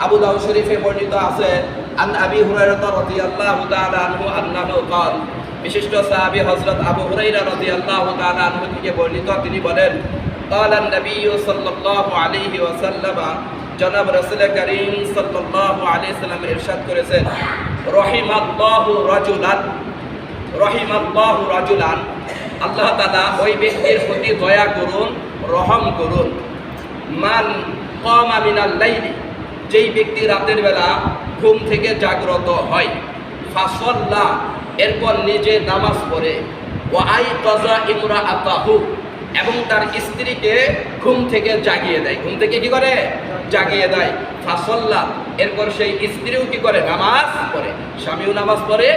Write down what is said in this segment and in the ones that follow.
আবু দাউদ শরীফে বর্ণিত আছে আন আবি হুরায়রা রাদিয়াল্লাহু তাআলা আনহু আন্নাহু قال বিশিষ্ট সাহাবী হযরত আবু হুরায়রা রাদিয়াল্লাহু তাআলা আনহু থেকে বর্ণিত তিনি বলেন قال النبي صلى الله عليه وسلم জনাব রাসূল করিম সাল্লাল্লাহু আলাইহি সাল্লাম ইরশাদ করেছেন রহিমাল্লাহু রাজুলান রহিমাল্লাহু রাজুলান আল্লাহ তাআলা ওই ব্যক্তির প্রতি দয়া করুন রহম করুন মান কমা মিনাল লাইলি যেই ব্যক্তি রাতের বেলা ঘুম থেকে জাগ্রত হয়, ফাসল্লা, এরপর নিজে নামাজ পড়ে ও আই কজা ইমরা আতাহু এবং তার স্ত্রীকে ঘুম থেকে জাগিয়ে দেয়। ঘুম থেকে কি করে? জাগিয়ে দেয়। ফাসল্লা, এরপর সেই স্ত্রীও কি করে? নামাজ পড়ে। স্বামীও নামাজ পড়ে,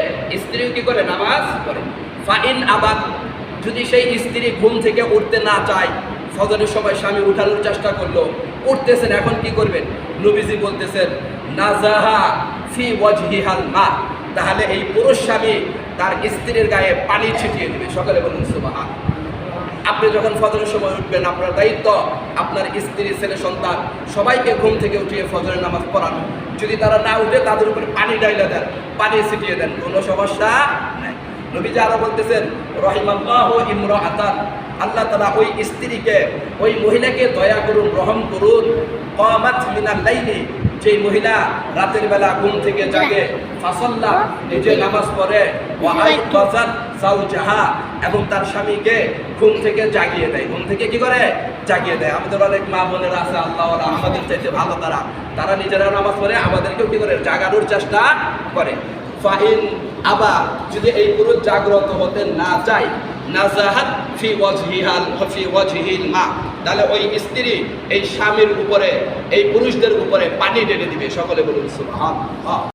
স্ত্রীও কি করে? নামাজ পড়ে। ফাইন আবাদ, যদি সেই স্ত্রী ঘুম থেকে উঠতে না চায় ফজরের সময় স্বামী উঠানোর চেষ্টা করল। উঠতেছেন, এখন কি করবেন? নবীজি বলতেছেন, নাজাহা মা। তাহলে এই পুরুষ স্বামী তার স্ত্রীর গায়ে পানি ছিটিয়ে দিবে। সকালে বলুন সুবাহা আপনি যখন ফজরের সময় উঠবেন, আপনার দায়িত্ব আপনার স্ত্রী, ছেলে, সন্তান সবাইকে ঘুম থেকে উঠিয়ে ফজরের নামাজ পড়ানো। যদি তারা না উঠে, তাদের উপরে পানি ডাইলা দেন, পানি ছিটিয়ে দেন। কোনো সমস্যা নাই। নবীজি আরও বলতেছেন, রহিমাল্লাহ ইমরা আতান আল্লাহ তালা ওই স্ত্রীকে, ওই মহিলাকে দয়া করুন, রহম করুন। কমাত মিনাল লাইলি, যেই মহিলা রাতের বেলা ঘুম থেকে জাগে, ফাসল্লা, নিজে নামাজ পড়ে এবং তার স্বামীকে ঘুম থেকে জাগিয়ে দেয়। ঘুম থেকে কি করে? জাগিয়ে দেয়। আমাদের অনেক মা বোনেরা আছে, আল্লাহ আমাদের চাইতে ভালো তারা। তারা নিজেরা নামাজ পড়ে, আমাদেরকেও কি করে? জাগানোর চেষ্টা করে। ফাইন আবার যদি এই পুরুষ জাগ্রত হতে না চায়, নাজাহাত ফি ওয়াজহিহাল, ফি ওয়াজহিল মা। তাহলে ওই স্ত্রী এই স্বামীর উপরে, এই পুরুষদের উপরে পানি ঢেলে দিবে। সকলে বলুন সুবহান